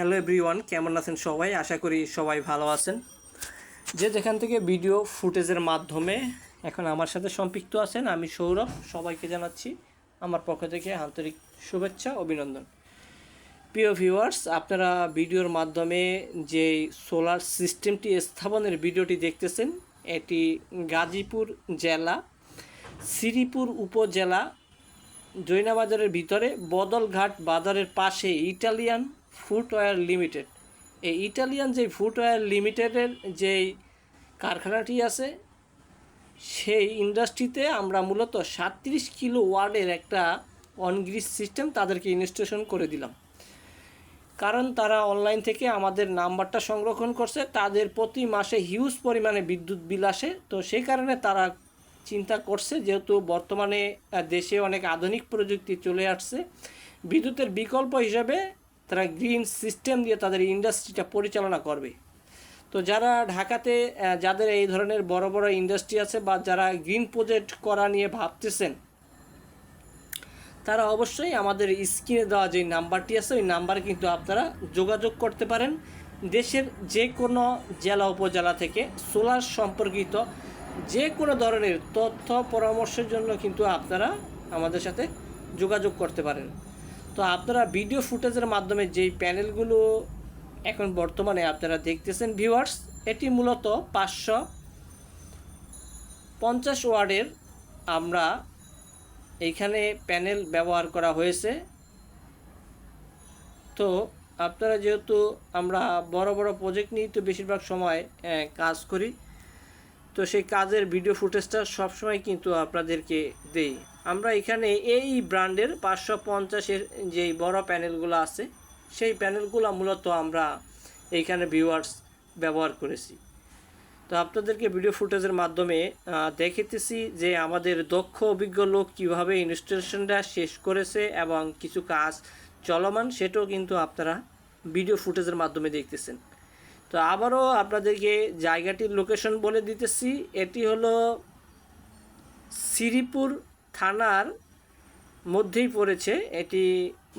Hello everyone, কেমন আছেন সবাই? আশা করি সবাই ভালো আছেন। যে যেখান থেকে ভিডিও ফুটেজের মাধ্যমে এখন আমার সাথে সম্পৃক্ত আছেন আমি সৌরভ, সবাইকে জানাচ্ছি আমার পক্ষ থেকে আন্তরিক শুভেচ্ছা, অভিনন্দন। প্রিয় ভিউয়ার্স আপনারা ভিডিওর মাধ্যমে যে সোলার সিস্টেমটি স্থাপনের ভিডিওটি দেখতেছেন, এটি গাজীপুর জেলা, শ্রীপুর উপজেলা, জৈনাবাজারের ভিতরে বদলঘাট বাজারের পাশে ইটালিয়ান ফুটওয়্যার লিমিটেড এই ইটালিয়ান যে ফুটওয়্যার লিমিটেডের যেই কারখানাটি আছে, সেই ইন্ডাস্ট্রিতে আমরা মূলত সাতত্রিশ কিলো ওয়ার্ডের একটা অনগ্রিজ সিস্টেম তাদেরকে ইনস্টলেশন করে দিলাম। কারণ তারা অনলাইন থেকে আমাদের নাম্বারটা সংরক্ষণ করছে, তাদের প্রতি মাসে হিউজ পরিমাণে বিদ্যুৎ বিল আসে। তো সেই কারণে তারা চিন্তা করছে যেহেতু বর্তমানে দেশে অনেক আধুনিক প্রযুক্তি চলে আসছে, বিদ্যুতের বিকল্প হিসাবে তারা গ্রিন সিস্টেম দিয়ে তাদের ইন্ডাস্ট্রিটা পরিচালনা করবে। তো যারা ঢাকাতে যাদের এই ধরনের বড় বড় ইন্ডাস্ট্রি আছে বা যারা গ্রিন প্রজেক্ট করা নিয়ে ভাবতেছেন, তারা অবশ্যই আমাদের স্ক্রিনে দেওয়া যে নাম্বারটি আছে, ওই নাম্বারে কিন্তু আপনারা যোগাযোগ করতে পারেন। দেশের যে কোনো জেলা উপজেলা থেকে সোলার সম্পর্কিত যে কোনো ধরনের তথ্য পরামর্শের জন্য কিন্তু আপনারা আমাদের সাথে যোগাযোগ করতে পারেন। তো আপনারা ভিডিও ফুটেজের মাধ্যমে যেই প্যানেলগুলো এখন বর্তমানে আপনারা দেখতেছেন ভিউয়ার্স এটি মূলত পাঁচশো পঞ্চাশ ওয়ার্ডের আমরা এইখানে প্যানেল ব্যবহার করা হয়েছে। তো আপনারা যেহেতু আমরা বড় বড় প্রজেক্ট নিয়ে তো বেশিরভাগ সময় কাজ করি। তো সেই কাজের ভিডিও ফুটেজটা সবসময় কিন্তু আপনাদেরকে দেই। আমরা এখানে এই ব্র্যান্ডের পাঁচশো পঞ্চাশের যেই বড় প্যানেলগুলো আছে, সেই প্যানেলগুলো মূলত আমরা এইখানে ভিউয়ার্স ব্যবহার করেছি। তো আপনাদেরকে ভিডিও ফুটেজের মাধ্যমে দেখিতেছি যে আমাদের দক্ষ, অভিজ্ঞ লোক কীভাবে ইনস্টলেশনটা শেষ করেছে এবং কিছু কাজ চলমান, সেটাও কিন্তু আপনারা ভিডিও ফুটেজের মাধ্যমে দেখতেছেন। তো আবারও আপনাদেরকে জায়গাটির লোকেশন বলে দিতেছি। এটি হলো শ্রীপুর থানার মধ্যেই পড়েছে। এটি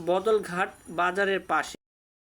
বদলঘাট বাজারের পাশে।